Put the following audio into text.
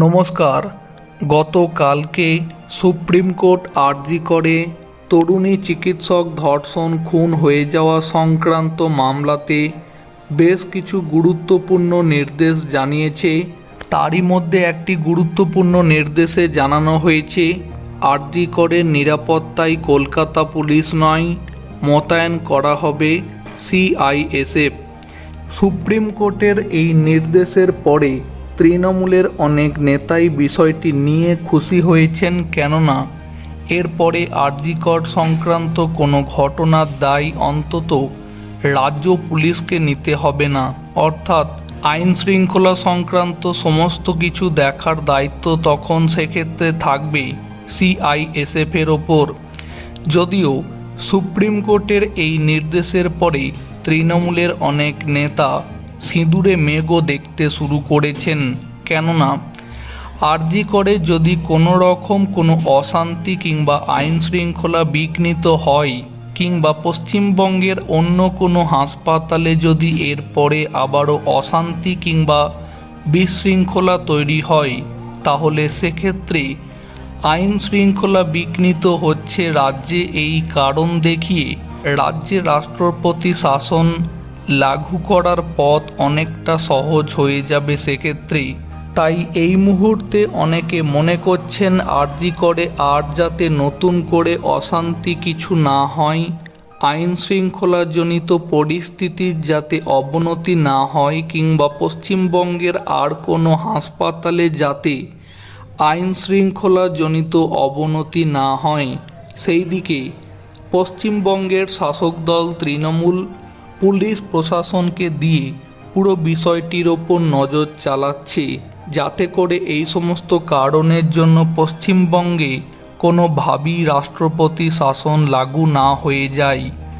নমস্কার। গতকালকে supreme court আর্জি করে তরুণী চিকিৎসক ধর্ষণ, খুন হয়ে যাওয়া সংক্রান্ত মামলাতে বেশ কিছু গুরুত্বপূর্ণ নির্দেশ জানিয়েছে। তারই মধ্যে একটি গুরুত্বপূর্ণ নির্দেশে জানানো হয়েছে, আরজি করে নিরাপত্তায় কলকাতা পুলিশ নয়, মোতায়েন করা হবে সিআইএসএফ। সুপ্রিম কোর্টের এই নির্দেশের পরে তৃণমূলের অনেক নেতাই বিষয়টি নিয়ে খুশি হয়েছেন কেননা এরপরে আরজিকর সংক্রান্ত কোনো ঘটনার দায় অন্তত রাজ্য পুলিশকে নিতে হবে না। অর্থাৎ আইন শৃঙ্খলা সংক্রান্ত সমস্ত কিছু দেখার দায়িত্ব তখন সেক্ষেত্রে থাকবে সিআইএসএফের ওপর। যদিও সুপ্রিম কোর্টের এই নির্দেশের পরে তৃণমূলের অনেক নেতা সিঁদুরে মেঘও দেখতে শুরু করেছেন। কেননা, আরজি করে যদি কোনো রকম কোনো অশান্তি কিংবা আইন শৃঙ্খলা বিঘ্নিত হয়, কিংবা পশ্চিমবঙ্গের অন্য কোনো হাসপাতালে যদি এরপরে আবারও অশান্তি কিংবা বিশৃঙ্খলা তৈরি হয়, তাহলে সেক্ষেত্রে আইন শৃঙ্খলা বিঘ্নিত হচ্ছে রাজ্যে এই কারণ দেখিয়ে রাজ্যে রাষ্ট্রপতি শাসন লাগু করার পথ অনেকটা সহজ হয়ে যাবে সেক্ষেত্রে তাই এই মুহূর্তে অনেকে মনে করছেন আরজি করে আর যাতে নতুন করে অশান্তি কিছু না হয়। আইন শৃঙ্খলাজনিত পরিস্থিতির যাতে অবনতি না হয় কিংবা পশ্চিমবঙ্গের আর কোনো হাসপাতালে যাতে আইন শৃঙ্খলাজনিত অবনতি না হয়। সেই দিকে পশ্চিমবঙ্গের শাসক দল তৃণমূল পুলিশ প্রশাসনকে দিয়ে পুরো বিষয়টির ওপর নজর চালাচ্ছে, যাতে করে এই সমস্ত কারণের জন্য পশ্চিমবঙ্গে কোনোভাবেই রাষ্ট্রপতি শাসন লাগু না হয়ে যায়।